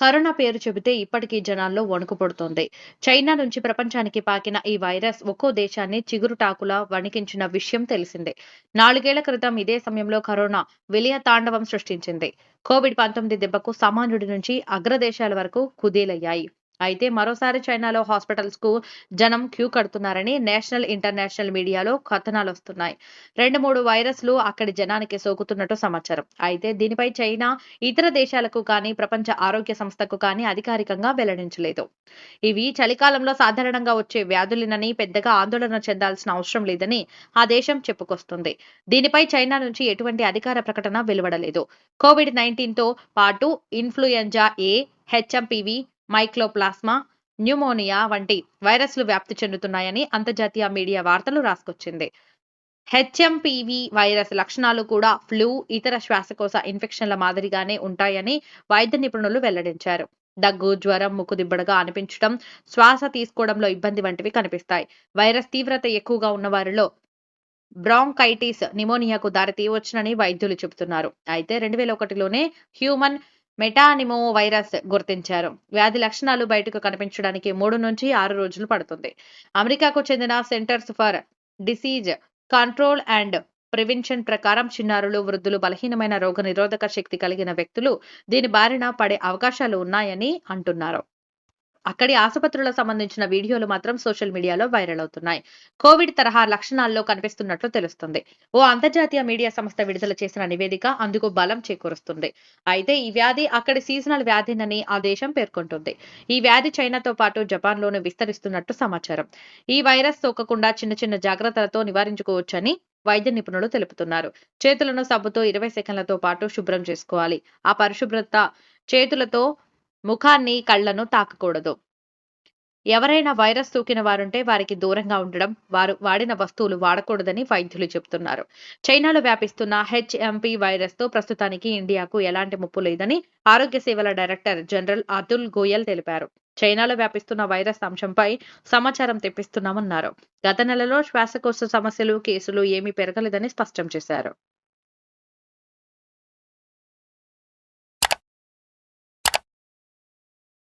Corona పేరు చెబితే ఇప్పటికీ జనాల్లో వణుకు పడుతోంది. చైనా నుంచి ప్రపంచానికి పాకిన ఈ వైరస్ ఒక్కో దేశాన్ని చిగురుటాకులా వణికించిన విషయం తెలిసిందే. నాలుగేళ్ళ క్రితం ఇదే సమయంలో కరోనా విలయ తాండవం సృష్టించింది. కోవిడ్ పంతొమ్మిది దెబ్బకు సామాన్యుడి నుంచి అగ్రదేశాల వరకు కుదేలయ్యాయి. అయితే మరోసారి చైనాలో హాస్పిటల్స్కు జనం క్యూ కడుతున్నారని నేషనల్ ఇంటర్నేషనల్ మీడియాలో కథనాలు వస్తున్నాయి. రెండు మూడు వైరస్లు అక్కడి జనానికి సోకుతున్నట్టు సమాచారం. అయితే దీనిపై చైనా ఇతర దేశాలకు కానీ ప్రపంచ ఆరోగ్య సంస్థకు కానీ అధికారికంగా వెల్లడించలేదు. ఇవి చలికాలంలో సాధారణంగా వచ్చే వ్యాధులేనని పెద్దగా ఆందోళన చెందాల్సిన అవసరం లేదని ఆ దేశం చెప్పుకొస్తుంది. దీనిపై చైనా నుంచి ఎటువంటి అధికార ప్రకటన వెలువడలేదు. కోవిడ్ నైన్టీన్తో పాటు influenza A HMPV mycoplasma pneumonia వంటి వైరస్లు వ్యాప్తి చెందుతున్నాయని అంతర్జాతీయ మీడియా వార్తలు రాసుకొచ్చింది. హెచ్ఎంపివి వైరస్ లక్షణాలు కూడా ఫ్లూ ఇతర శ్వాసకోశ ఇన్ఫెక్షన్ల మాదిరిగానే ఉంటాయని వైద్య నిపుణులు వెల్లడించారు. దగ్గు జ్వరం ముక్కుదిబ్బడగా అనిపించడం శ్వాస తీసుకోవడంలో ఇబ్బంది వంటివి కనిపిస్తాయి. వైరస్ తీవ్రత ఎక్కువగా ఉన్న వారిలో బ్రాంకైటిస్ నిమోనియాకు దారితీయవచ్చునని వైద్యులు చెబుతున్నారు. అయితే రెండు వేల ఒకటిలోనే హ్యూమన్ మెటానిమో వైరస్ గుర్తించారు. వ్యాధి లక్షణాలు బయటకు కనిపించడానికి మూడు నుంచి ఆరు రోజులు పడుతుంది. అమెరికాకు చెందిన Centers for Disease Control and Prevention ప్రకారం చిన్నారులు వృద్ధులు బలహీనమైన రోగ నిరోధక శక్తి కలిగిన వ్యక్తులు దీని బారిన పడే అవకాశాలు ఉన్నాయని అంటున్నారు. అక్కడి ఆసుపత్రులకు సంబంధించిన వీడియోలు మాత్రం సోషల్ మీడియాలో వైరల్ అవుతున్నాయి. కోవిడ్ తరహా లక్షణాల్లో కనిపిస్తున్నట్లు తెలుస్తుంది. ఓ అంతర్జాతీయ మీడియా సంస్థ విడుదల చేసిన నివేదిక అందుకు బలం చేకూరుస్తుంది. అయితే ఈ వ్యాధి అక్కడి సీజనల్ వ్యాధినని ఆ దేశం పేర్కొంటుంది. ఈ వ్యాధి చైనాతో పాటు జపాన్లోనూ విస్తరిస్తున్నట్టు సమాచారం. ఈ వైరస్ సోకకుండా చిన్న చిన్న జాగ్రత్తలతో నివారించుకోవచ్చని వైద్య నిపుణులు తెలుపుతున్నారు. చేతులను సబ్బుతో ఇరవై సెకండ్లతో పాటు శుభ్రం చేసుకోవాలి. ఆ పరిశుభ్రత చేతులతో ముఖాన్ని కళ్ళను తాకకూడదు. ఎవరైనా వైరస్ సోకిన వారుంటే వారికి దూరంగా ఉండడం వారు వాడిన వస్తువులు వాడకూడదని వైద్యులు చెబుతున్నారు చైనాలో వ్యాపిస్తున్న హెచ్ఎంపి వైరస్తో ప్రస్తుతానికి ఇండియాకు ఎలాంటి ముప్పు లేదని ఆరోగ్య సేవల డైరెక్టర్ జనరల్ అతుల్ గోయల్ తెలిపారు. చైనాలో వ్యాపిస్తున్న వైరస్ అంశంపై సమాచారం తెప్పిస్తున్నామన్నారు. గత నెలలో శ్వాసకోశ సమస్యలు కేసులు ఏమీ పెరగలేదని స్పష్టం చేశారు.